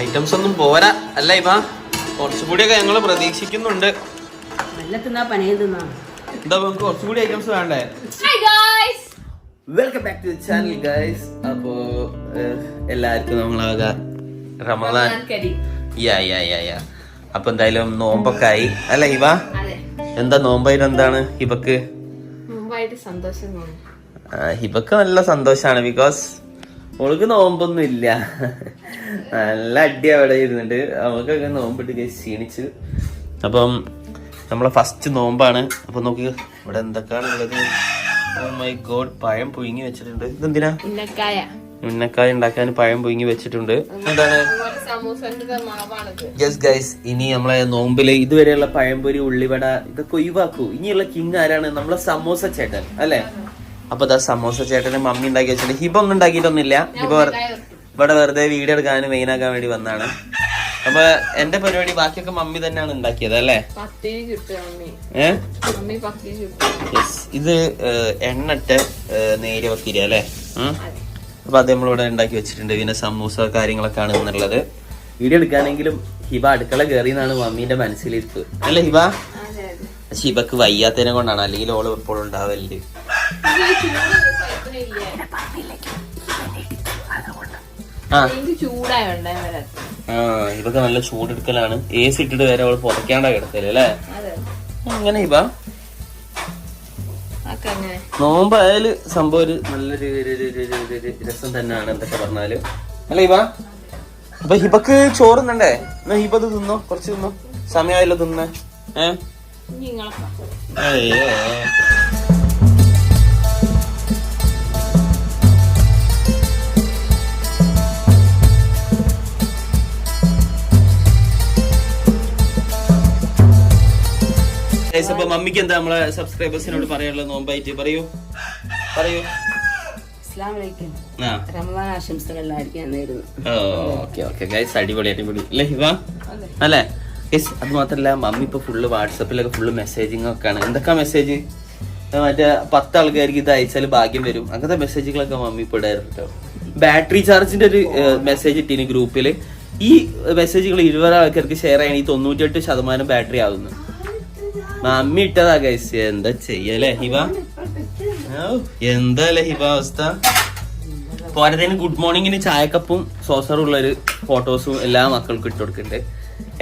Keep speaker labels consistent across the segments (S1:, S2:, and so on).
S1: Items ഒന്നും പോരാ. അല്ല ഇവ കുറച്ചുകൂടിയൊക്കെ ഞങ്ങൾ പ്രതീക്ഷിക്കുന്നുണ്ട്. എന്താ നമുക്ക് കുറച്ചുകൂടി ഐറ്റംസ് വേണ്ടേ?
S2: Hi guys!
S1: Welcome back to channel guys അപ്പോ എല്ലാവർക്കും നമ്മളാക റമദാൻ. യാ യാ യാ യാ അപ്പൊ എന്തായാലും നോമ്പൊക്കെ ആയി അല്ല ഇവ എന്താ നോമ്പായിട്ട് എന്താണ് ഹിബക്ക്
S2: ഇവക്ക് സന്തോഷം തോന്നി
S1: ആ, ഹിബക്ക് നല്ല സന്തോഷാണ് ബിക്കോസ് ഓൾക്ക് നോമ്പൊന്നും ഇല്ല നല്ല അടി അവിടെ ഇരുന്നിട്ട് അവൾക്കൊക്കെ നോമ്പിട്ട് ക്ഷീണിച്ച്. അപ്പം നമ്മളെ ഫസ്റ്റ് നോമ്പാണ്. അപ്പൊ നോക്ക് ഇവിടെ എന്തൊക്കെയാണ് ഉള്ളത്? മൈ ഗോഡ് പഴം പുഴുങ്ങി വെച്ചിട്ടുണ്ട്. ഇതെന്തിനാ?
S2: ഉന്നക്കായ.
S1: ഉണ്ടാക്കാൻ പഴം പുഴുങ്ങി വെച്ചിട്ടുണ്ട്. എന്താണ്? യെസ് ഗൈസ് ഇനി നമ്മളെ നോമ്പിൽ ഇതുവരെയുള്ള പഴംപൊരി ഉള്ളിവട ഇതൊക്കെ ഒഴിവാക്കൂ. ഇനിയുള്ള കിങ് ആരാണ്? നമ്മളെ സമോസ ചേട്ടൻ അല്ലെ? അപ്പൊ ദാ സമോസ ചേട്ടന് മമ്മി ഉണ്ടാക്കി വെച്ചിട്ടുണ്ട്. ഹിബ ഒന്നും ഉണ്ടാക്കിയിട്ടൊന്നുമില്ല. ഹിബ ഇവിടെ വെറുതെ വീഡിയോ എടുക്കാനും മെയിൻ ആക്കാൻ വേണ്ടി വന്നാണ് അപ്പൊ എന്റെ പരിപാടി ബാക്കിയൊക്കെ മമ്മി തന്നെയാണ് ഉണ്ടാക്കിയത് അല്ലേ? ഇത് എണ്ണട്ട് നേരി നേരിയ പത്തിരി അല്ലേ. അപ്പൊ അത് നമ്മളിവിടെ ഉണ്ടാക്കി വെച്ചിട്ടുണ്ട്. പിന്നെ സമൂസ കാര്യങ്ങളൊക്കെ ആണ് എന്നുള്ളത് വീഡിയോ എടുക്കാനെങ്കിലും ഹിബ അടുക്കള കയറി എന്നാണ് മമ്മീന്റെ മനസ്സിലിരിപ്പ്. അല്ലേ ഹിബ? പക്ഷെ ഹിബക്ക് വയ്യാത്തതിനെ കൊണ്ടാണ്. അല്ലെങ്കിൽ ഓൾ എപ്പോഴും ഉണ്ടാവല്ലേ? ആ. ഹിബക്ക് നല്ല ചൂടെടുക്കലാണ്. എ സി ഇട്ടിട്ട് വരെ അവൾ പുറക്കാണ്ട കിടക്കൽ അല്ലേ? അങ്ങനെ
S2: അങ്ങനെ
S1: നോമ്പായാൽ സംഭവം ഒരു നല്ലൊരു രസം തന്നെയാണ് എന്തൊക്കെ പറഞ്ഞാൽ. അല്ല ഇവ? അപ്പൊ ഹിബക്ക് ചോറുന്നണ്ടേ എന്നാ ഹിബ അത് തിന്നോ? കുറച്ച് തിന്നോ? സമയമായല്ലോ തിന്നേ. ഏ? Guys, അപ്പൊ മമ്മിക്ക് എന്താ നമ്മളെ സബ്സ്ക്രൈബേഴ്സിനോട് പറയാനുള്ള നോമ്പായിട്ട് പറയൂ. പറയൂ. ഗൈസ് അടിപൊളി അടിപൊളി. അല്ലേ അല്ലേ? ഗൈസ് അത് മാത്രല്ല മമ്മി ഇപ്പൊ ഫുള്ള് വാട്സപ്പിലൊക്കെ ഫുള്ള് മെസ്സേജിങ് ഒക്കെയാണ്. എന്തൊക്കെ മെസ്സേജ് മറ്റേ പത്ത് ആൾക്കാർക്ക് ഇത് അയച്ചാൽ ഭാഗ്യം വരും. അങ്ങനത്തെ മെസ്സേജുകളൊക്കെ മമ്മി ഇപ്പൊ ഇടായിരുന്നു ബാറ്ററി ചാർജിന്റെ ഒരു മെസ്സേജ് ഇട്ടിന് ഗ്രൂപ്പിൽ ഈ മെസ്സേജുകൾ ഇരുപത് ആൾക്കാർക്ക് ഷെയർ ചെയ്യണം ഈ തൊണ്ണൂറ്റെട്ട് ശതമാനം ബാറ്ററി ആവുന്നു. മമ്മി ഇട്ടതാ ഗൈസ് എന്താ ചെയ്യല്ലേ ഹിബ? എന്താ ഹിബ അവസ്ഥ? പോരത്തേന് ഗുഡ് മോർണിംഗിന് ചായക്കപ്പും സോസറും ഉള്ളൊരു ഫോട്ടോസും എല്ലാ മക്കൾക്കും ഇട്ട് കൊടുക്കുന്നുണ്ട്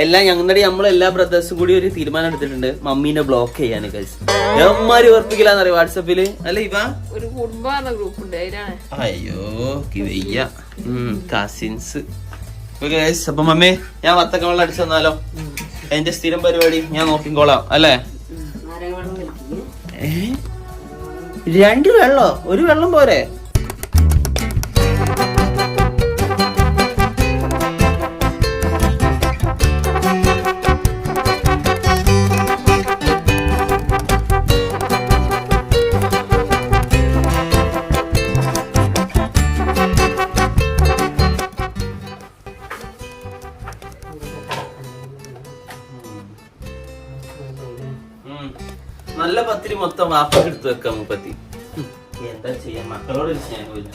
S1: എല്ലാം ഞങ്ങളുടെ നമ്മൾ എല്ലാ ബ്രദേഴ്സും കൂടി ഒരു തീരുമാനം എടുത്തിട്ടുണ്ട് മമ്മീനെ ബ്ലോക്ക് ചെയ്യാൻ ഗൈസ് എമ്മാര് ഉറപ്പിക്കില്ലാന്നറിയ വാട്സപ്പിൽ അല്ല ഇവ
S2: ഒരു കുടുംബം ഗ്രൂപ്പ്
S1: അയ്യോ വയ്യ. കസിൻസ് ഗൈസ് അപ്പൊ മമ്മി ഞാൻ വത്തക്ക വെള്ളം അടിച്ചു തന്നാലോ? എന്റെ സ്ഥിരം പരിപാടി ഞാൻ നോക്കിക്കോളാം അല്ലേ? രണ്ട് വെള്ളോ? ഒരു വെള്ളം പോരെ. ഉം. നല്ല പത്തിരി മൊത്തം വാപ്പക്ക് എടുത്തു വെക്കാം മുപ്പത്തി. എന്താ ചെയ്യാൻ മക്കളോട് ഒരു സ്നേഹമില്ല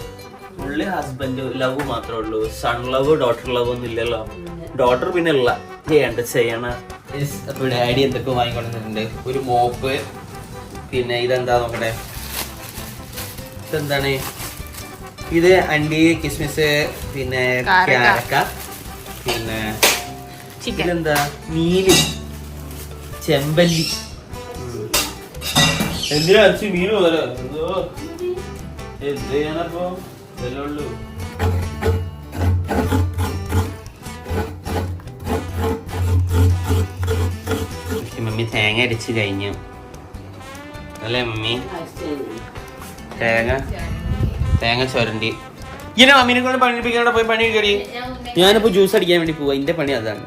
S1: ഉള്ളി ഹസ്ബൻഡ് ലവ് മാത്രമേ ഉള്ളൂ. സൺ ലവ് ഡോട്ടർ ലവ് ഒന്നും ഇല്ലല്ലോ. ഡോട്ടർ പിന്നെ ഉള്ള. ചെയ്യണ്ട ചെയ്യണ. അപ്പൊ ഡാഡി എന്തൊക്കെ വാങ്ങിക്കൊണ്ടിട്ടുണ്ട് ഒരു മോപ്പ്. പിന്നെ ഇതെന്താ നോക്കട്ടെ? ഇതെന്താണ്? ഇത് അണ്ടി കിസ്മിസ് പിന്നെ
S2: കാരക്ക.
S1: കാരക്ക. പിന്നെ
S2: ചിക്കൻ.
S1: ഇതെന്താ? മീന്. ചെമ്പല്ലി. എന്തിനാ അച്ഛൻ മീൻ പോലെ എന്തോ? എന്ത് ചെയ്യാനപ്പോ? ഇതല്ലേ തേങ്ങ അരച്ച് കഴിഞ്ഞു. അല്ലേ മമ്മി? തേങ്ങ? തേങ്ങ ചുരണ്ടി. ഇങ്ങനെ മമ്മീനെ കൊണ്ട് പണിപ്പിക്കാണ്ട് പോയി പണി കയറി ഞാനിപ്പോ ജ്യൂസ് അടിക്കാൻ വേണ്ടി പോവാ. എന്റെ പണി അതാണ്.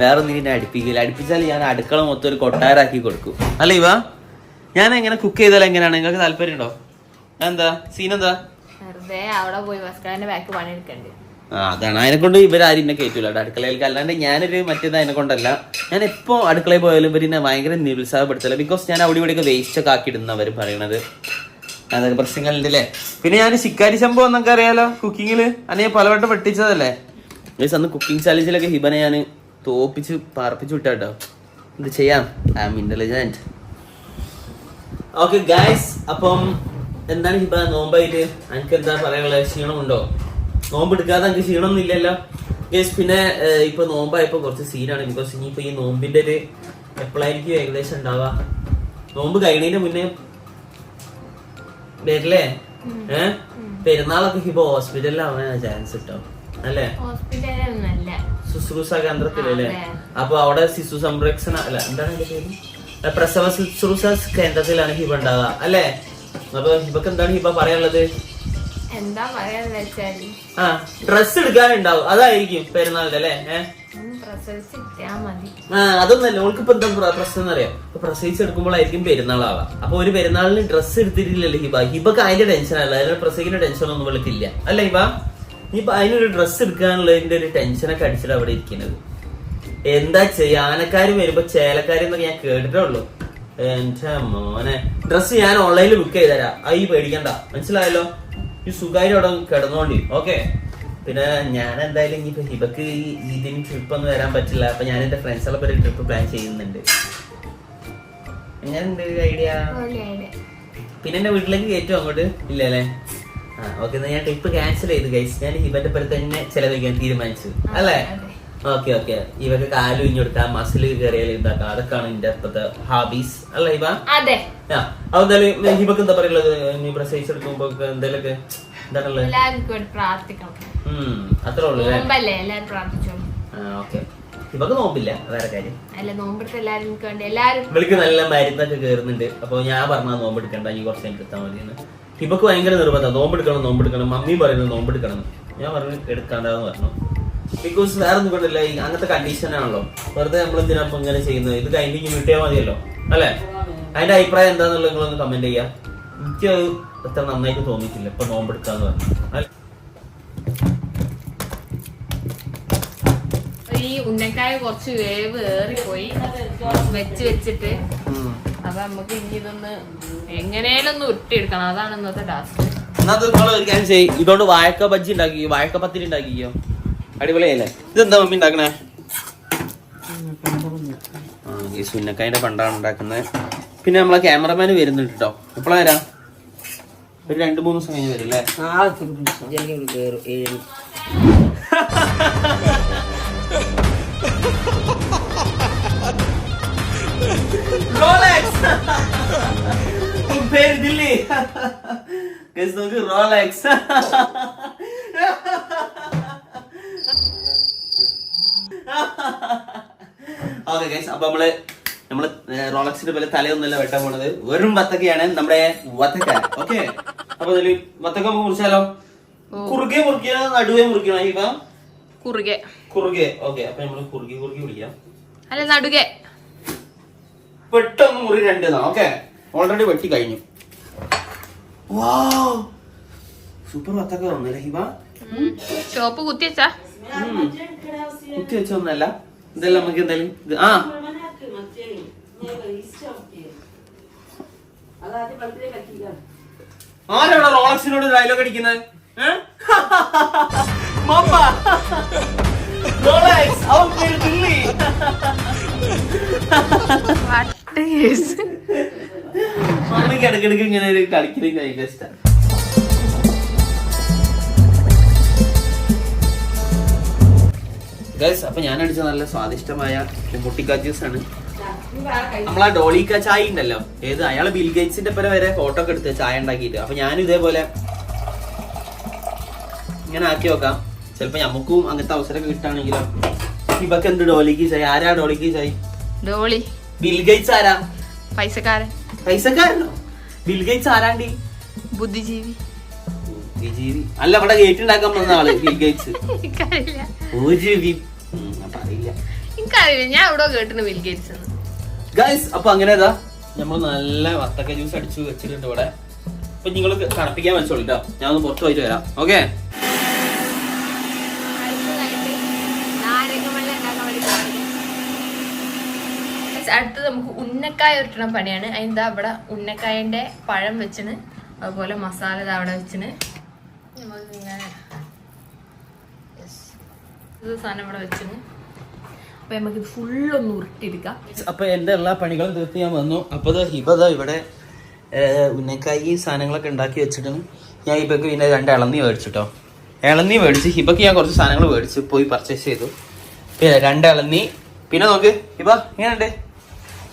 S1: വേറെ ഒന്നും എന്നെ അടുപ്പിക്കില്ല. അടുപ്പിച്ചാൽ ഞാൻ അടുക്കള മൊത്തം ഒരു കൊട്ടാരാക്കി കൊടുക്കും. അല്ലേ ഇവ? ഞാൻ എങ്ങനെ കുക്ക് ചെയ്താൽ എങ്ങനെയാണ്? നിങ്ങൾക്ക് താല്പര്യം ഉണ്ടോ എന്താ സീൻ എന്താ
S2: വെറുതെ അവിടെ പോയി. ബസ്കാരന്റെ ബാക്ക് പണിയെടുക്കണ്ട്.
S1: ആ അതാണ്. അതിനെ കൊണ്ട് ഇവരാരും എന്നെ കയറ്റൂല അടുക്കളയിലേക്ക്. അല്ലാണ്ട് ഞാനൊരു മറ്റേത് അതിനെ കൊണ്ടല്ല. ഞാൻ എപ്പോ അടുക്കളയിൽ പോയാലും ഇവരെന്നെ ഭയങ്കര നിരുത്സാഹപ്പെടുത്തല. ബിക്കോസ് ഞാൻ അവിടെ ഇവിടെയൊക്കെ വേസ്റ്റ് ഒക്കെ ആക്കി ഇടുന്ന അവർ പറയണത്. അതൊക്കെ പ്രശ്നങ്ങളുണ്ട് അല്ലേ പിന്നെ ഞാൻ ശിക്കാരി സംഭവം എന്നൊക്കെ അറിയാലോ? കുക്കിങ്ങിൽ അല്ലെ പലവട്ടം വെട്ടിച്ചതല്ലേ? ഗൈസ് അന്ന് കുക്കിംഗ് ചാലഞ്ചിലൊക്കെ ഹിബനെ ഞാൻ തോപ്പിച്ച് പാർപ്പിച്ചു വിട്ടാട്ടോ. ഇത് ചെയ്യാം? I am intelligent okay guys അപ്പം എന്താണ് ഹിബ? നോമ്പായിട്ട് എനിക്ക് എന്താ പറയാനുള്ളത് ക്ഷീണമുണ്ടോ? നോമ്പ് എടുക്കാതെ എനിക്ക് ക്ഷീണമൊന്നും ഇല്ലല്ലോ. ഗേസ് പിന്നെ ഇപ്പൊ നോമ്പായപ്പോ കുറച്ച് സീനാണ് ബിക്കോസ് ഇനിയിപ്പോ ഈ നോമ്പിന്റെ ഒരു എപ്പോഴായിരിക്കും ഏകദേശം ഉണ്ടാവുക. നോമ്പ് കഴിഞ്ഞതിന്റെ മുന്നേ വരില്ലേ? ഏ പെരുന്നാളൊക്കെ ഹിബ ഹോസ്പിറ്റലിലാവാൻ ചാൻസ് കിട്ടും അല്ലേ? ശുശ്രൂഷ കേന്ദ്രത്തിലല്ലേ. അപ്പൊ അവിടെ ശിശു സംരക്ഷണ അല്ല എന്താണ് എന്റെ പേര്? പ്രസവ ശുശ്രൂഷ കേന്ദ്രത്തിലാണ് ഹിബ ഉണ്ടാവുക? അല്ലേ? അപ്പൊ ഹിബക്ക് എന്താണ് ഹിബ പറയാനുള്ളത്?
S2: എന്താ പറയാന്ന് വെച്ചാൽ?
S1: ആ ഡ്രസ് എടുക്കാനുണ്ടാവും. അതായിരിക്കും പെരുന്നാളിന്റെ അല്ലേ? ഏഹ് ആ അതൊന്നല്ല. ഓൾക്ക് ഇപ്പൊ എന്താ പ്രശ്നം എന്നറിയാം ഇപ്പൊ പ്രസവിച്ചെടുക്കുമ്പോഴായിരിക്കും പെരുന്നാളാവാ അപ്പൊ ഒരു പെരുന്നാളിന് ഡ്രസ്സ് എടുത്തിട്ടില്ലല്ലോ ഹിബ. ഹിബക്ക് അതിന്റെ ടെൻഷൻ അല്ല. അതിന്റെ പ്രസവിക്കുന്ന ടെൻഷൻ ഒന്നും ഇവൾക്കില്ല അല്ല ഹിബ? ഇനിയിപ്പൊ അതിനൊരു ഡ്രസ്സ് എടുക്കാനുള്ളതിന്റെ ഒരു ടെൻഷനൊക്കെ അടിച്ചിട്ട് അവിടെ ഇരിക്കുന്നത്. എന്താ ചെയ്യാ? ആനക്കാര് വരുമ്പോ ചേലക്കാരി എന്നൊക്കെ ഞാൻ കേട്ടിട്ടേ ഉള്ളൂ എന്റെ മോനെ. ഡ്രസ്സ് ഞാൻ ഓൺലൈനിൽ ബുക്ക് ചെയ്തരാ ഈ പേടിക്കണ്ട. മനസ്സിലായല്ലോ? ഈ സുഖായി അവിടെ കിടന്നോണ്ടി. ഓക്കെ പിന്നെ ഞാൻ എന്തായാലും ഇനിയിപ്പോ ഹിബക്ക് ഇതിന് ട്രിപ്പ് ഒന്നും വരാൻ പറ്റില്ല. അപ്പൊ ഞാൻ എന്റെ ഫ്രണ്ട്സുകളെ ഒരു ട്രിപ്പ് പ്ലാൻ ചെയ്യുന്നുണ്ട്. എങ്ങനെയുണ്ട് ഐഡിയ പിന്നെ എന്റെ വീട്ടിലേക്ക് കയറ്റും അങ്ങോട്ട്? ഇല്ലല്ലേ? ആ ഓക്കെ ഞാൻ ട്രിപ്പ് ക്യാൻസൽ ചെയ്തു ഗൈസ് ഞാൻ ഹിബന്റെ പോലെ തന്നെ ചെലവഴിക്കാൻ തീരുമാനിച്ചു. അല്ലേ? ഓക്കെ ഓക്കെ ഇവർ കാലു ഇഞ്ഞു കൊടുത്താ മസിൽ കയറിയാൽ ഇതാക്കാം അതൊക്കെയാണ് എന്റെ ഇപ്പത്തെ ഹാബീസ് അല്ല ഇവ?
S2: അതെ.
S1: അപ്പൊ എന്തായാലും ഹിബക്ക് എന്താ പറയുള്ളത് നീ
S2: പ്രസവിച്ച് എടുക്കുമ്പോ
S1: ഉം അത്രേ ഉള്ളൂ ഓക്കെ നോമ്പില്ല? വേറെ കാര്യം. ഇവൾക്ക് നല്ല മരുന്നൊക്കെ കേറുന്നുണ്ട്. അപ്പൊ ഞാൻ പറഞ്ഞ നോമ്പെടുക്കണ്ട ഈ കുറച്ച് എനിക്ക് എടുത്താൽ മതി ഹിബക്ക് ഭയങ്കര നിർബന്ധം. നോമ്പെടുക്കണം നോമ്പെടുക്കണം മമ്മി പറയുന്നത് നോമ്പ് നോമ്പെടുക്കണം ഞാൻ പറഞ്ഞു എടുക്കാണ്ടാന്ന് പറഞ്ഞു. ബിക്കോസ് വേറെ ഒന്നും കൊണ്ടല്ല അങ്ങനത്തെ കണ്ടീഷൻ ആണല്ലോ. വെറുതെ നമ്മൾ എന്തിനാ ഇപ്പൊ ഇങ്ങനെ ചെയ്യുന്നത്? ഇത് കഴിഞ്ഞ് കിട്ടിയാൽ മതിയല്ലോ. അല്ലേ? അതിന്റെ അഭിപ്രായം എന്താന്നുള്ളത് നിങ്ങളൊന്ന് കമന്റ് ചെയ്യാം. എനിക്ക് അത് അത്ര നന്നായിട്ട് തോന്നിയിട്ടില്ല. ഇപ്പൊ നോമ്പെടുക്കാന്ന് പറഞ്ഞു.
S2: ഈ ഉന്നക്കായ കുറച്ച് വേവ് ഏറിപ്പോയി. വെച്ച് വെച്ചിട്ട്. അപ്പൊ നമുക്ക് ഇനി ഇതൊന്ന് എങ്ങനെയാലും ഒന്ന് ഉരുട്ടിയെടുക്കണം. അതാണ് ഇന്നത്തെ ടാസ്ക്
S1: എന്നാ ചെയ്യ്. ഇതുകൊണ്ട് വാഴക്ക ബജ്ജി ഉണ്ടാക്കി വാഴക്ക പത്തിരി ഉണ്ടാക്കിയോ അടിപൊളിയല്ലേ? ഇതെന്താ മമ്മി ഉണ്ടാക്കണേ? ആ ഈ സുന്നക്കായന്റെ പണ്ടാണ് ഉണ്ടാക്കുന്നത്. പിന്നെ നമ്മളെ ക്യാമറമാൻ വരുന്നുണ്ട് കേട്ടോ എപ്പോഴാ വരാം ഒരു രണ്ട് മൂന്ന് ദിവസം കഴിഞ്ഞ് വരും അല്ലേ റോളക്സ്. പേര് ദില്ലി. നോക്ക് റോളക്സ്. ഓക്കെ ഗൈസ് അപ്പൊ നമ്മൾ നമ്മൾ റോളക്സിന്റെ പോലെ തലയൊന്നുമല്ല വെട്ടാൻ പോണത്. വെറും വത്തക്കയാണ് നമ്മുടെ വത്തക്ക ഓക്കെ അപ്പൊ ഇതിൽ വത്തക്ക നമുക്ക് മുറിച്ചാലോ? കുറുകെ മുറിക്കണോ നടുവേ മുറിക്കണോ? ഇപ്പൊ?
S2: കുറുകെ.
S1: കുറുകെ. ഓക്കെ അപ്പൊ നമ്മൾ കുറുകി കുറുകി വിളിക്കാം
S2: അല്ല നടുകെ.
S1: പെട്ടെന്ന് മുറി രണ്ട് ഓക്കെ ഓൾറെഡി വെട്ടി കഴിഞ്ഞു. സൂപ്പർ വത്തക്ക വന്നല്ലേ ഹിബ
S2: ചോപ്പ് കുത്തിവെച്ചാ
S1: കുത്തി വെച്ചൊന്നല്ല. ഇതെല്ലാം നമുക്ക് എന്തായാലും ആ. ആരാണ് റോളക്സിനോട് ഡയലോഗ് അടിക്കുന്നത്? മമ്മ. റോളക്സ് അവൻ പേര് ദില്ലി മമ്മിക്ക് ഇടയ്ക്കിടയ്ക്ക് ഇങ്ങനെ ഒരു കളിക്കലും ഭയങ്കര ഇഷ്ടം. ഗൈസ് അപ്പൊ ഞാൻ അടിച്ച നല്ല സ്വാദിഷ്ടമായ മുട്ടിക്കാ ജ്യൂസ് ആണ് നമ്മളാ ഡോളിക്ക ചായ ഉണ്ടല്ലോ. ഏത്? അയാൾ ബിൽ ഗേറ്റ്സിന്റെ പല വരെ ഫോട്ടോ ഒക്കെ എടുത്ത് ചായ ഉണ്ടാക്കിയിട്ട്. അപ്പൊ ഞാനും ഇതേപോലെ ഇങ്ങനെ ആക്കി നോക്കാം. ചിലപ്പോ നമുക്കും അങ്ങനത്തെ അവസരമൊക്കെ കിട്ടുകയാണെങ്കിലോ. ഇവക്ക് എന്ത് ഡോളിക്ക് ചായ? ആരാ ഡോളിക്ക് ചായ?
S2: ഡോളി.
S1: ബിൽ ഗേറ്റ്സ് ആരാ?
S2: പൈസക്കാരൻ.
S1: പൈസക്കാരനോ? ബിൽ ഗേറ്റ്സ് ആരാണ്ടി?
S2: ബുദ്ധിജീവി.
S1: ബുദ്ധിജീവി അല്ല അവിടെ ഗേറ്റ് ഉണ്ടാക്കാൻ വന്ന ആൾ ബിൽ ഗേറ്റ്സ്
S2: എനിക്കറിയില്ല.
S1: ഒരു വി- അറിയില്ല
S2: എനിക്കറിയില്ല ഞാൻ ഇവിടെ കേട്ടിന് ബിൽ ഗേറ്റ്സ്
S1: ഗൈസ് അപ്പൊ അങ്ങനെ ഇതാ നമ്മൾ നല്ല വത്തക്ക ജ്യൂസ് അടിച്ചു വെച്ചിട്ടുണ്ട് ഇവിടെ. അപ്പൊ നിങ്ങൾ തണുപ്പിക്കാൻ വെച്ചോളിട്ടോ ഞാൻ ഒന്ന് പുറത്ത് പോയിട്ട് വരാം. ഓക്കെ
S2: അടുത്തത് നമുക്ക് ഉന്നക്കായ ഉരുട്ടണ പണിയാണ്. അതിന്റെ അവിടെ ഉന്നക്കായന്റെ പഴം വെച്ചിന്. അതുപോലെ മസാല അവിടെ വെച്ചിന്. ഇങ്ങനെ ഇത് സാധനം ഇവിടെ വെച്ചിന് അപ്പൊ നമുക്ക് ഇത് ഫുള്ളൊന്ന് ഉരുട്ടിയെടുക്കാം.
S1: അപ്പൊ എന്റെ എല്ലാ പണികളും തീർത്ത് ഞാൻ വന്നു. അപ്പൊ ദാ ഇവിടെ ഉന്നക്കായി സാധനങ്ങളൊക്കെ ഉണ്ടാക്കി വെച്ചിട്ടും ഞാൻ ഹിബക്ക് പിന്നെ രണ്ട് ഇളന്നി മേടിച്ചിട്ടോ. ഇളന്നി മേടിച്ച് ഹിബക്ക് ഞാൻ കുറച്ച് സാധനങ്ങൾ മേടിച്ച് പോയി പർച്ചേസ് ചെയ്തു. പിന്നെ രണ്ട് ഇളന്നി പിന്നെ നോക്ക് ഹിബ ഇങ്ങനെയുണ്ട്.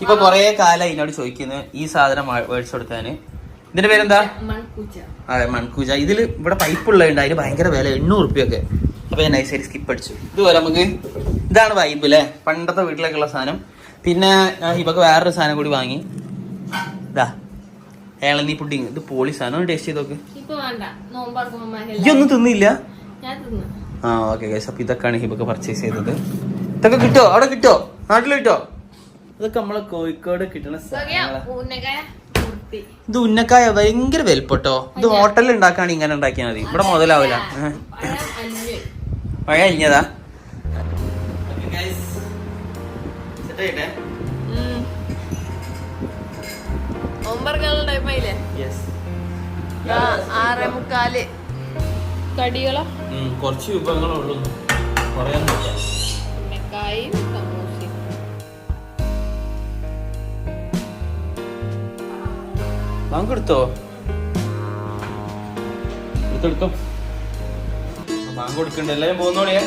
S1: ഇപ്പൊ കൊറേ കാലം ഇതിനോട് ചോദിക്കുന്നു ഈ സാധനം മേടിച്ചു കൊടുക്കാന് ഇതിന്റെ പേരെന്താ? അതെ മൺകൂജ ഇതിൽ ഇവിടെ പൈപ്പ് ഉള്ളതുണ്ട് അതിന് ഭയങ്കര വില എണ്ണൂറ് റുപ്യൊക്കെ അപ്പൊ ഞാൻ നൈസായി സ്കിപ്പ് അടിച്ചു. ഇതുപോലെ നമുക്ക് ഇതാണ് വൈബ് അല്ലേ പണ്ടത്തെ വീട്ടിലേക്കുള്ള സാധനം. പിന്നെ ഹിബക്ക് വേറൊരു സാധനം കൂടി വാങ്ങി. ഇതാ ഏളനി പുഡിങ് ഇത് പോളി സാധനം. ടേസ്റ്റ് ചെയ്ത് നോക്ക് ഈ ഒന്നും തിന്നില്ല? ആ ഓക്കെ ഗൈസ് അപ്പൊ ഇതൊക്കെയാണ് ഹിബക്ക് പർച്ചേസ് ചെയ്തത്. ഇതൊക്കെ കിട്ടോ? അവിടെ കിട്ടോ? നാട്ടിൽ കിട്ടോ? ഇതൊക്കെ നമ്മളെ കോഴിക്കോട് കിട്ടണ സാധനങ്ങളാ. ഇത് ഉന്നക്കായ ഭയങ്കര വലുപ്പട്ടോ. ഇത് ഹോട്ടലിൽ ഉണ്ടാക്കാണ് ഇങ്ങനെ ഉണ്ടാക്കിയാൽ മതി. ഇവിടെ മുതലാവില്ല പഴയ
S2: പഴം അലിഞ്ഞ്
S1: മഴ കഴിഞ്ഞതാ
S2: ഒമ്പർക്കുള്ള ടൈം ആയില്ലേ? ആറേ കടികളോ?
S1: കുറച്ച് വിഭവങ്ങളേ ഉള്ളൂ. പറയാനൊന്നുമില്ല
S2: ഉന്നക്കായും
S1: ബാങ്ക് എടുത്തോ എടുത്തെടുത്തോ. ബാങ്ക് കൊടുക്കണ്ട എല്ലാരും പോകുന്നോളിയേ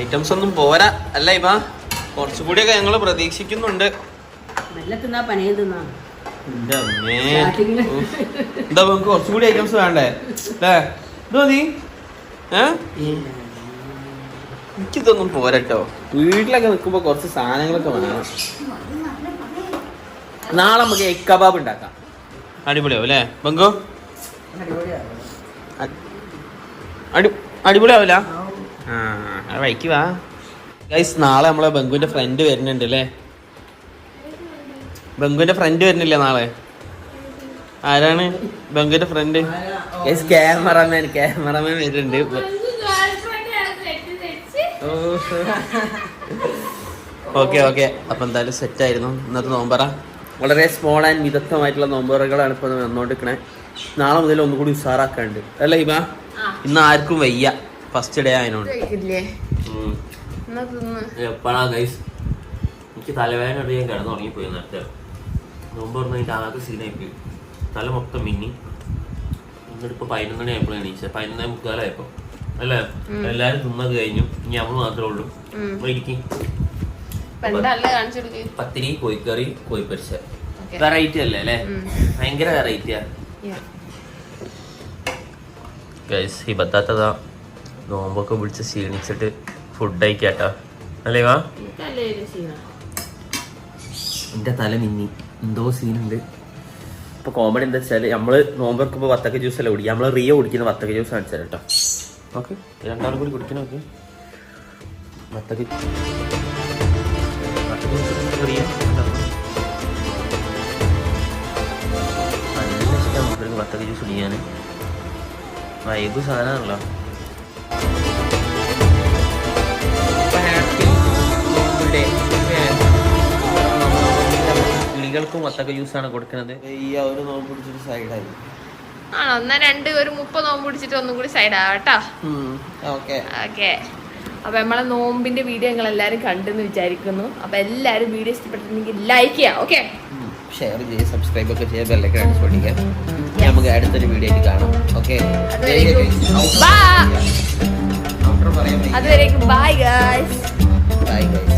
S1: ഐറ്റംസ് ഒന്നും പോരാ. അല്ല ഇവ കുറച്ചുകൂടിയൊക്കെ ഞങ്ങൾ പ്രതീക്ഷിക്കുന്നുണ്ട്.
S3: പനിയും തിന്നാ.
S1: എന്താ നമുക്ക് കുറച്ചുകൂടി ഐറ്റംസ് വേണ്ടേ? അല്ലേ ഇത് മതി ഏ? എനിക്കിതൊന്നും പോരട്ടോ. വീട്ടിലൊക്കെ നിൽക്കുമ്പോ കുറച്ച് സാധനങ്ങളൊക്കെ വേണം. നാളെ നമുക്ക് എഗ് കബാബ് ഉണ്ടാക്കാം. അടിപൊളിയാവും അല്ലേ ബംഗോ? അടി അടിപൊളിയാവില്ല? ആ വൈക്ക് വാ. ഗൈസ് നാളെ നമ്മളെ ബങ്കുവിന്റെ ഫ്രണ്ട് വരുന്നുണ്ട് അല്ലേ ബംഗുവിന്റെ ഫ്രണ്ട് വരുന്നില്ല നാളെ? ആരാണ് ബംഗുവിന്റെ ഫ്രണ്ട് ക്യാമറമാൻ ക്യാമറമാൻ വരുന്നുണ്ട്. Okay okay. അപ്പൊ എന്തായാലും സെറ്റ് ആയിരുന്നു. ഇന്നത്തെ നോമ്പറ. വളരെ സ്മോൾ ആൻഡ് മിതത്വമായിട്ടുള്ള നോമ്പറകളാണ് ഇപ്പൊ വന്നോണ്ടിരിക്കണേ. നാളെ മുതൽ ഒന്നുകൂടി ഉഷാറാക്കാണ്ട് അല്ല ഹിമ ഇന്ന് ആർക്കും വയ്യ. ഫസ്റ്റ് ഡേ
S2: ആയതിനോട്
S1: എപ്പോഴാ ഗൈസ് എനിക്ക് തലവേദന കിടന്നു തുടങ്ങിപ്പോയി നേരത്തെ. നോമ്പ് തുറന്നതിന്റെ ആകെ സീനായി പോയി തല മൊത്തം മിന്നി. ഇന്നിപ്പോൾ പതിനൊന്ന് മണി ആയപ്പോൾ എണീച്ചത്. പതിനൊന്നേ മുക്കാലായപ്പോൾ അല്ലേ? എല്ലാരും തിന്നത് കഴിഞ്ഞു. ഇനി നമ്മൾ മാത്രമേ ഉള്ളൂ. ഇരിക്കും. പത്തിരി കോഴിക്കറി കോഴിപ്പരിച്ച.
S2: Okay.
S1: വെറൈറ്റി അല്ലേ അല്ലേ. ഭയങ്കര വെറൈറ്റിയാ. ഗൈസ് ഈ ബത്താത്തതാ നോമ്പൊക്കെ വിളിച്ച് ക്ഷീണിച്ചിട്ട് ഫുഡ് അയക്കാട്ടോ അല്ലേ വാ. എന്റെ തല മിന്നി. എന്തോ സീനുണ്ട് ഇപ്പൊ കോമഡി എന്താ വെച്ചാൽ നമ്മൾ വെക്കുമ്പോൾ വത്തക്ക ജ്യൂസ് അല്ല കുടിക്കുക. നമ്മൾ റിയ കുടിക്കുന്ന വത്തക്ക ജ്യൂസ് കാണിച്ചു തരാം കേട്ടോ. ഓക്കെ. രണ്ടാളും കൂടി കുടിക്കണം ഓക്കെ വത്തക്ക വത്തക്ക ജ്യൂസ് റിയ വത്തക്ക കുടിക്കാൻ. വൈബ് സാധനമാണല്ലോ. കിളികൾക്കും വത്തക്ക ആണ് കൊടുക്കുന്നത്. ഈ ഒരു നോമ്പ് പിടിച്ചൊരു സൈഡായി
S2: ആണോ? എന്നാ രണ്ട് ഒരു മുപ്പത് നോമ്പ് പിടിച്ചിട്ട് ഒന്നും കൂടി സൈഡ് ആവട്ടോ
S1: ഓക്കെ.
S2: ഓക്കെ. അപ്പൊ നമ്മളെ നോമ്പിന്റെ വീഡിയോ ഞങ്ങൾ എല്ലാരും കണ്ടെന്ന് വിചാരിക്കുന്നു. അപ്പൊ എല്ലാരും വീഡിയോ ഇഷ്ടപ്പെട്ടിട്ടുണ്ടെങ്കിൽ ലൈക്ക് ചെയ്യാം ഓക്കെ?
S1: ഷെയർ ചെയ്ത് സബ്സ്ക്രൈബ് ഒക്കെ ചെയ്ത് ബെല്ലൊക്കെ അടിച്ചു പഠിക്കാം നമുക്ക് അടുത്തൊരു വീഡിയോ ആയിട്ട് കാണാം ഓക്കെ?
S2: അതുവരേക്കും ബൈ ഗായ്സ്
S1: ബൈ ഗൈസ്